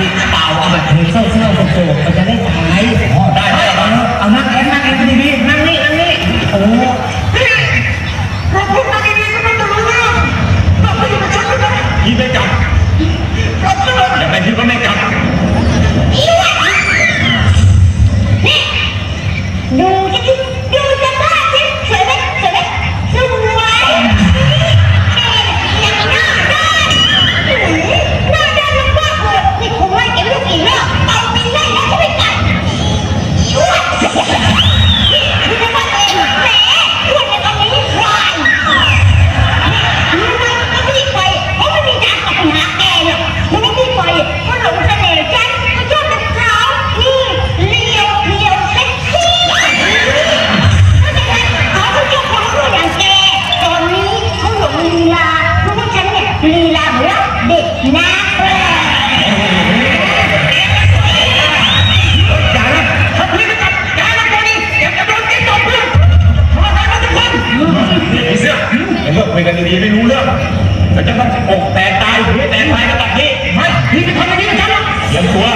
你打我吧你坐 แตกตายแตกตายกับตัดนี้ไม่พี่เป็นคนอย่างนี้เหมือนกหรอย่ากลัว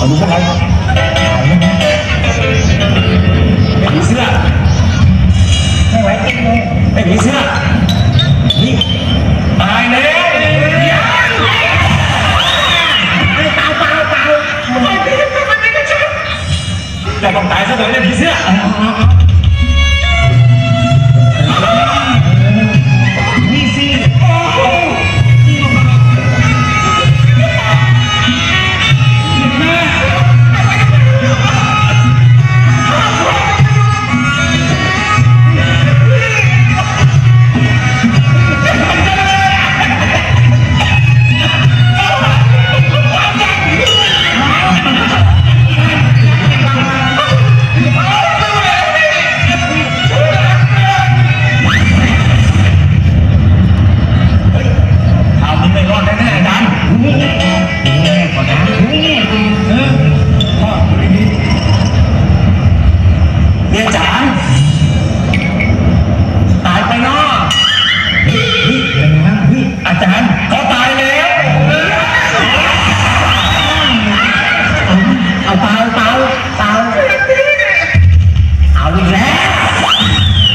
ở đúng không anh nghĩ dưa hay quá kinh thôi anh nghĩ dưa nghĩ ai đấy Là vòng tái ra đó là bí dưa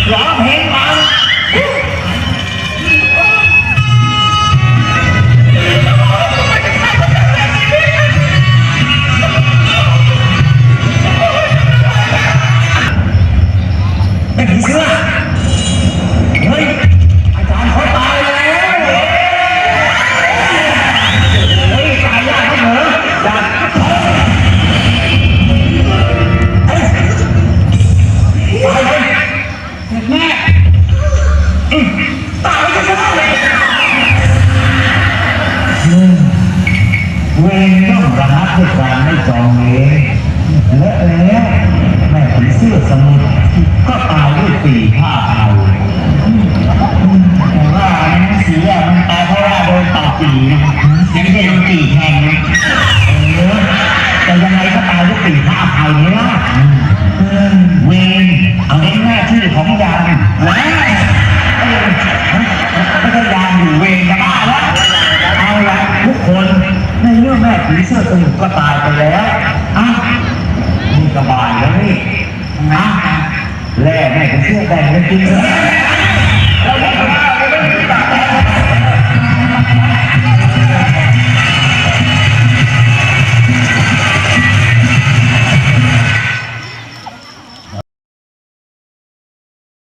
来。 เวรต้องระงับด้วยการไม่จองเวรและแล้วแม่ผีเสื้อสมุทรก็ตายด้วยปีีเสื้อสมุทรก็ตายไปแล้วอะมีกระบายแล้วนี่อะแล่แม่ก็เสื้อแต่งแล้วกินซะ